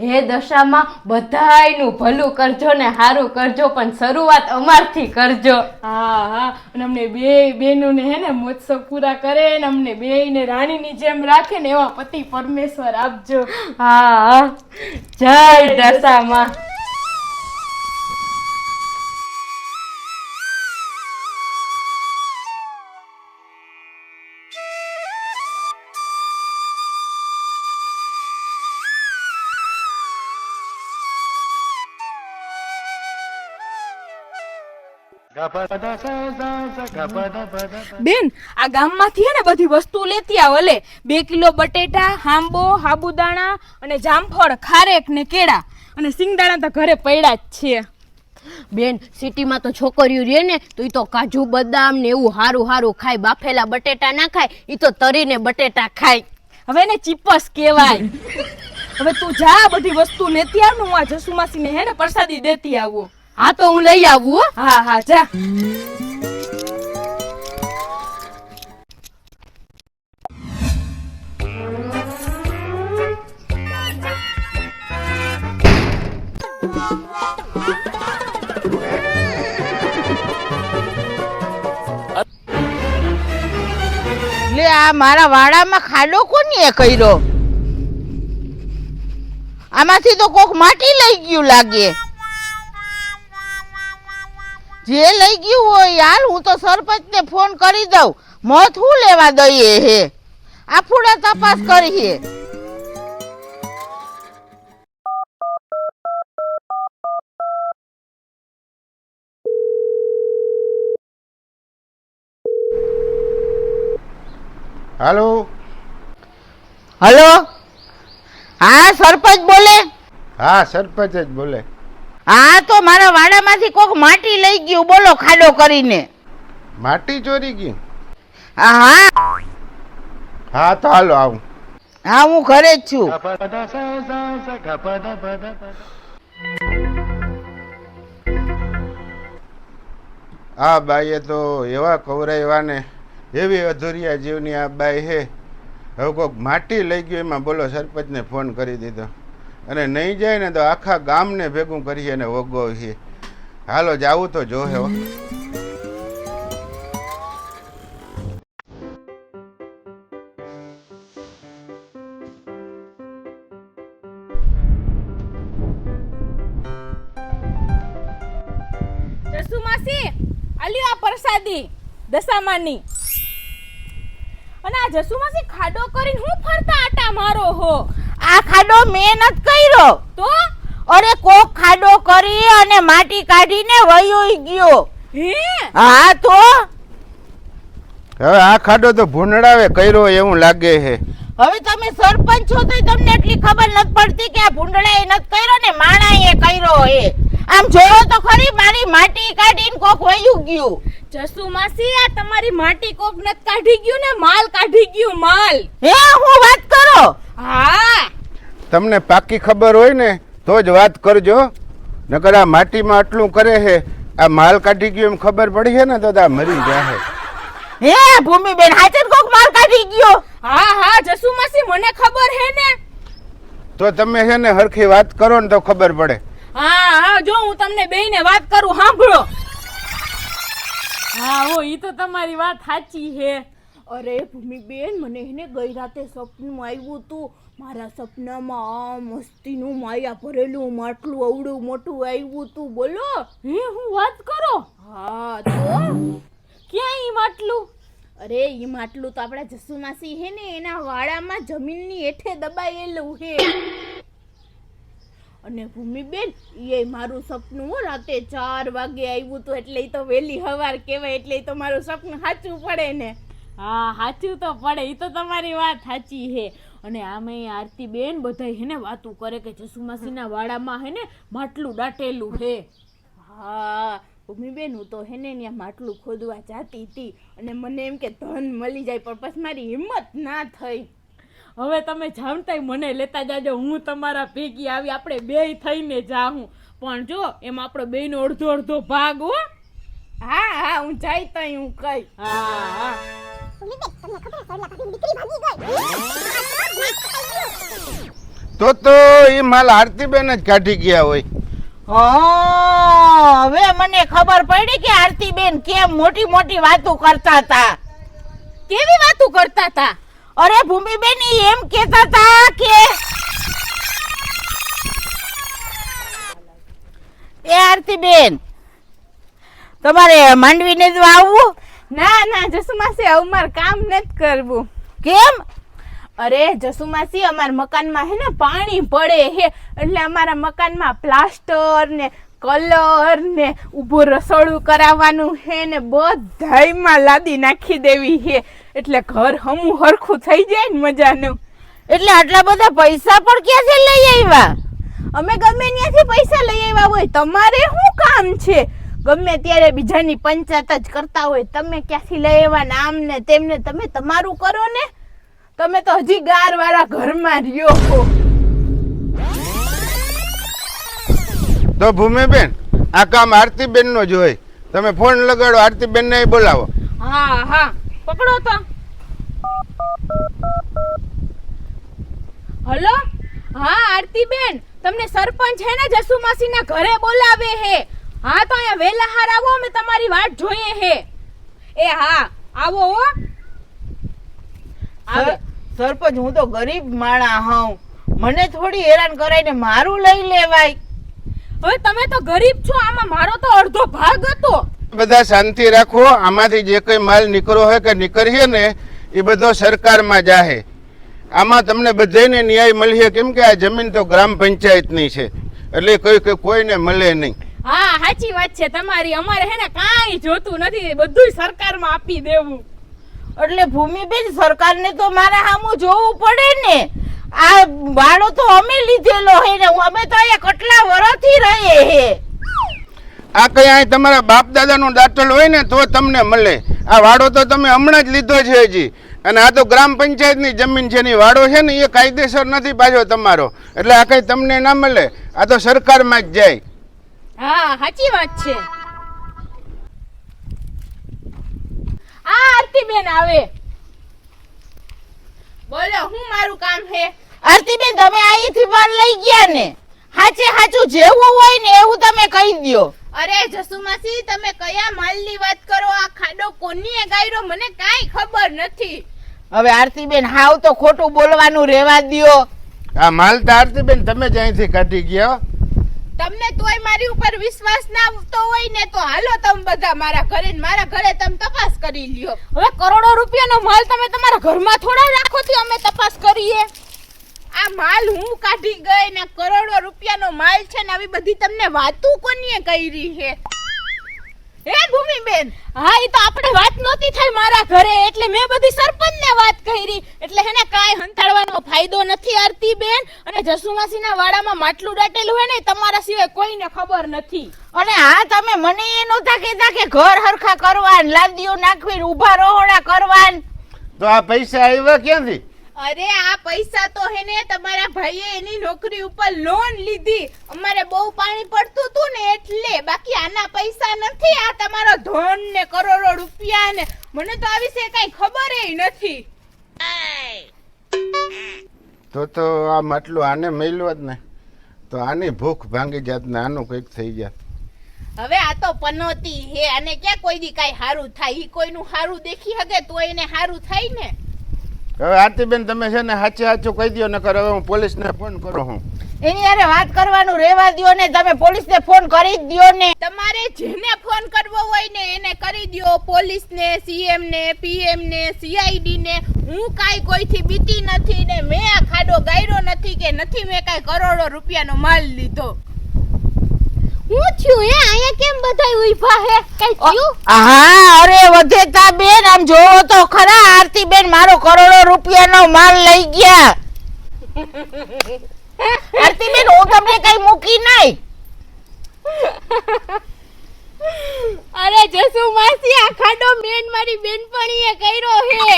દશામાં બધાયનું ભલું કરજો ને સારું કરજો પણ શરૂઆત અમારથી કરજો. હા હા. અને અમને બે બેનોને હે ને મહોત્સવ પૂરા કરે ને અમને બેયને રાણીની જેમ રાખે ને એવા પતિ પરમેશ્વર આપજો. હા હા. જય દશામાં. બેન આ ગામમાંથી હે ને બધી વસ્તુ લેતી આવ લે બે કિલો બટેટા હાંબો હાબુદાણા અને જામફળ ખારેક ને કેળા. અને સિંગદાણા તો ઘરે પડ્યા જ છે. બેન સિટીમાં તો છોકરીઓ રહે ને તો એ તો કાજુ બદામ ને એવું હારું હારું ખાય બાફેલા બટેટા ના ખાય ઈ તો તરીને બટેટા ખાય. હવે ને ચીપસ કહેવાય. હવે તું જા બધી વસ્તુ લેતી આવ ને હું આ જસુમાસી ને હે ને પ્રસાદી દેતી આવું. હા તો હું લઈ આવું હો. હા હા જા. લે આ મારા વાડામાં ખાડો કોની કર્યો? આમાંથી તો કોક માટી લઈ ગયું લાગે. જે લઈ ગયું હોય હાલ હું તો સરપંચને ફોન કરી દઉં. મત હું લેવા દઈએ હે? આફુડા તપાસ કરી હે હાલો? હલો? હા સરપંચ બોલે? હા સરપંચ જ બોલે. હા તો મારા વાડામાંથી કોક માટી લઈ ગયું. બોલો ખાડો કરીને. માટી ચોરી ગઈ? હા હા. હા તો હાલો આવું. હા હું ઘરે જ છું. આ બાઈએ તો એવા કવરાવ્યા ને એવી અધુરિયા જીવની આ બાઈ હે. હવે કોઈક માટી લઈ ગયું એમાં બોલો સરપંચને ફોન કરી દીધો. અને નહીં જાય ને તો આખા ગામને ભેગું કરીએ ને વગોવીએ હાલો જાવું તો જો હે. પ્રસાદી દશામાની. અને આ જસુમાસી ખાડો કરીને હું ફરતા આટા મારો હો? આ ખાડો મેં નથી કર્યો. તો? અરે કોક ખાડો કરી અને માટી કાઢીને વયો ગયો. હા? તો? હવે આ ખાડો તો ભૂંડાવે કર્યો એવું લાગે છે. હવે તમે સરપંચ છો તો તમને એટલી ખબર નથી પડતી કે આ ભૂંડળાએ નથી કર્યો ને માણાએ કર્યો એ. આમ જોયો તો ખરી મારી માટી કાઢીને કોક વયું ગયું. જસુમાસી આ તમારી માટી કોક નથી કાઢી ગયું ને? માલ કાઢી ગયું માલ. હે હું વાત કરો? હા. તમને પાકી ખબર હોય ને તો જ વાત કરજો. નકર આ માટીમાં આટલું કરે છે આ માલ કાઢી ગયો એમ ખબર પડી છે ને તો આ મરી જાય હે ભૂમિબેન હાજર કોક માલ કાઢી ગયો? હા હા જસુમાસી મને ખબર હે ને. તો તમે છે ને હરખી વાત કરો ને તો ખબર પડે. હા હા જો હું તમને બેયને વાત કરું સાંભળો. હા હો ઈ તો તમારી વાત સાચી હે અરે ભૂમિબેન મને એને ગઈ રાતે સપનું આવ્યું તું મારા સપનામાં આ મસ્તીનું માયા ભરેલું માટલું અવડું મોટું આવ્યું તું બોલો. હે હું વાત કરો? હા તો? ક્યાં એ માટલું? અરે એ માટલું તો આપણા જસુમાસી હે ને એના વાળામાં જમીનની હેઠે દબાયેલું હે. અને ભૂમિબેન એ મારું સપનું હો રાતે ચાર વાગે આવ્યું હતું એટલે તો વહેલી હવાર કહેવાય એટલે તો મારું સપનું સાચું પડે ને. હા સાચું તો પડે એ તો તમારી વાત સાચી છે અને આમે આરતી બેન બધા હેને વાતું કરે કે જસુમાસીના વાડામાં હે ને માટલું દાટેલું હે. હા ભૂમિબેન હું તો હેને ત્યાં માટલું ખોદવા જાતી હતી અને મને એમ કે ધન મળી જાય પણ પછી મારી હિંમત ના થઈ. હવે તમે જાણતાય મને લેતા જાજો હું તમારા ભેગી આવી આપણે બેય થઈને જાહું. પણ જો એમાં આપણો બેયનો અડધો અડધો ભાગ હો. હા હા હું જાય તઈ હું કઈ. હા હા. તો તો એ માલ આરતીબેન જ કાઢી ગયા હોય. હવે મને ખબર પડી કે આરતીબેન કેમ મોટી મોટી વાતો કરતા હતા. કેવી વાતો કરતા હતા? અરે ભૂમિબેન એમ કહેતા હતા કે એ આરતીબેન, તમારે માંડવીને જ આવવું ના ના જસુમાસી અમાર કામ નથી કરવું. કેમ? અરે જસુમાસી અમારા મકાનમાં હે ને પાણી પડે હે. એટલે અમારા મકાનમાં પ્લાસ્ટર ને કલર ને ઊભું રસોડું કરાવવાનું હે ને બધાયમાં લાદી નાખી દેવી હે. એટલે ઘર હમું હરખું થઈ જાય ને મજાનું. એટલે આટલા બધા પૈસા પણ ક્યાંથી લઈ આવ્યા? અમે ગમે ત્યાંથી પૈસા લઈ આવ્યા હોય તમારે શું કામ છે? ગમે ત્યારે બીજાની પંચાયત જ કરતા હોય તમે ક્યાંથી લઈ આવ્યા ને આમ ને તેમને તમે તમારું કરો ને. તમે તો હજી ગાર વાળા ઘરમાં રહ્યો છો તો ભૂમિબેન આ કામ આરતીબેન નો જ હોય. તમે ફોન લગાડો આરતીબેન ને બોલાવો. હા હા પકડો તો. હલો? હા આરતીબેન તમને સરપંચ છે ને જસુમાસીના ઘરે બોલાવે હે. હા તો અહીંયા વેલા હાર આવો અમે તમારી વાટ જોઈએ હે. એ હા આવો હો. સરપંચ હું તો ગરીબ માણા હોઉં. મને થોડી હેરાન કરાઈને મારું લઈ લેવાય. હવે તમે તો ગરીબ છો આમાં મારો તો અડધો ભાગ હતો. બધા શાંતિ રાખો આમાંથી જે કઈ માલ નીકળો હોય કે નીકળીએ ને એ બધો સરકારમાં જાહે. આમાં તમને બધાને ન્યાય મળીએ કેમ કે આ જમીન તો ગ્રામ પંચાયતની છે. એટલે કોઈ કોઈ- કોઈને મળે નહીં. સાચી વાત છે તમારી. અમારે હે ને કાંઈ જોતું નથી. બધું સરકારમાં આપી દેવું. એટલે ભૂમિબેન સરકારને તો મારા સામું જોવું પડે ને. આ વાડો તો અમે લીધેલો હે ને. અમે તો અહીંયા કેટલા વર્ષથી રહીએ હે. આ કઈ અહીં તમારા બાપ દાદાનો દાટલ હોય ને તો તમને મળે. આ વાડો તો તમે હમણાં જ લીધો છે હજી. અને આ તો ગ્રામ પંચાયતની જમીન છે. ને વાડો છે ને એ કાયદેસર નથી પાછો તમારો. એટલે આ કઈ તમને ના મળે. આ તો સરકારમાં જ જાય. હા સાચી વાત છે. આ આરતીબેન આવે. બોલો હું મારું કામ હે? આરતીબેન તમે અહીંથી પણ લઈ ગયા ને? હાચે હાચું જેવું હોય ને એવું તમે કહી દ્યો. અરે જસુમાસી તમે કયા માલની વાત કરો? આ ખાડો કોનીએ ગાયરો? મને કાંઈ ખબર નથી. હવે આરતી બેન હાવ તો ખોટું બોલવાનું રહેવા દ્યો. આ માલ તો આરતી બેન તમે જ અહીંથી કાઢી ગયા. તમને તોય મારી ઉપર વિશ્વાસ ના આવતો હોય ને તો હાલો તમે બધા મારા ઘરે ને મારા ઘરે તમે તપાસ કરી લ્યો. હવે કરોડો રૂપિયાનો માલ તમે તમારા ઘરમાં થોડા રાખો છો અમે તપાસ કરીએ. આ માલ હું કાઢી ગઈ ને કરોડો રૂપિયાનો માલ છે ને આવી બધી તમને વાતું કોનીએ કરી છે? હે ભૂમિબેન? હા એ તો આપણે વાત નહોતી થઈ મારા ઘરે એટલે મેં બધી સરપંચને વાત કરી. એટલે હેને કાંઈ હંતાડવાનો ફાયદો નથી આરતી બેન અને જસુમાસીના વાડામાં માટલું દાટેલું હોય ને તમારા સિવાય કોઈને ખબર નથી. અને હા તમે મને એ નહોતા કહેતા કે ઘર હરખા કરવા લાદીઓ નાખવી ઊભા રોહડા કરવા તો આ પૈસા આવ્યા ક્યાંથી? અરે આ પૈસા તો હે ને તમારા ભાઈએ એની નોકરી ઉપર લોન લીધી. અમારે બહુ પાણી પડતું હતું ને એટલે. બાકી આના પૈસા નથી આ તમારો ધન ને કરોડો રૂપિયા ને. મને તો આ વિશે કઈ ખબર નથી. તો તો આ માટલું આને મેલ્યો જ ને. તો આની ભૂખ ભાંગી જાત ને આનું કંઈક થઈ જાત. હવે આ તો પનોતી હે અને ક્યાં કોઈ દી કઈ સારું થાય? ઈ કોઈનું સારું દેખી હગે તો એને સારું થાય ને. હવે આરતીબેન તમે છે ને સાચે સાચું કહી દો નકર હવે હું પોલીસને ફોન કરું હું એની અરે વાત કરવાનું રહેવા દ્યો ને તમે પોલીસને ફોન કરી જ દ્યો ને. તમારે જેને ફોન કરવો હોય ને એને કરી દ્યો. પોલીસ ને સીએમ ને પીએમ ને સીઆઈડી ને. હું કાઈ કોઈથી બીતી નથી ને મેં આ ખાડો ગાયરો નથી કે નથી મેં કાઈ કરોડો રૂપિયાનો માલ લીધો. હું છું હે અહીંયા કેમ બધા ઊભા હે? કઈ થયું? હા અરે વધેતા બેન આમ જોવો તો ખરા. આરતી બેન મારો કરોડો રૂપિયાનો માલ લઈ ગયા. આરતી બેન હું તમને કઈ મૂકી નહીં. અરે જસુ માસી આ ખાડો મેન મારી બેનપણીએ કર્યો હે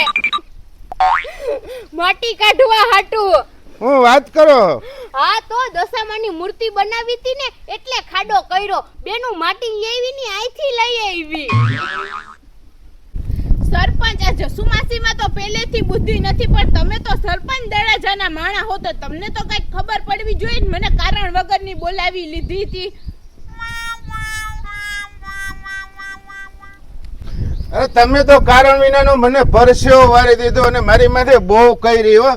માટી કાઢવા હાટુ. હું વાત કરો? હા તો દશામાની મૂર્તિ બનાવી હતી ને એટલે ખાડો કર્યો. બેનું માટી લેવી ની આઈથી લઈ આવી. સરપંચ આ સુમાસીમાં તો પહેલેથી બુદ્ધિ નથી, પણ તમે તો સરપંચ દરજાના માણા હો તો તમને તો કંઈક ખબર પડવી જોઈએ ને. મને કારણ વગરની બોલાવી લીધી હતી. અરે તમે તો કારણ વિનાનો મને પરસ્યો વારી દીધો અને મારી માથે બહુ કહી રહ્યો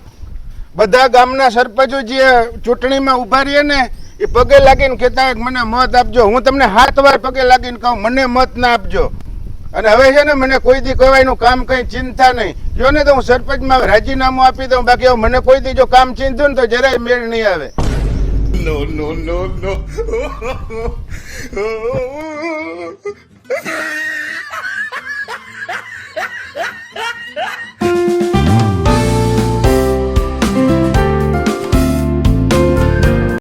બધા ગામના સરપંચો જે ચૂંટણીમાં ઊભા રહીએ ને, એ પગે લાગીને કહેતા મને મત આપજો. હું તમને હાથ વાર પગે લાગીને કહું, મને મત ના આપજો. અને હવે છે ને મને કોઈ દી કહેવાયનું કામ કંઈ ચિંતા નહીં. જો ને તો હું સરપંચમાં રાજીનામું આપી દઉં. બાકી મને કોઈ દી જો કામ ચિંતું ને તો જરાય મેળ નહીં આવે. Ha ha ha!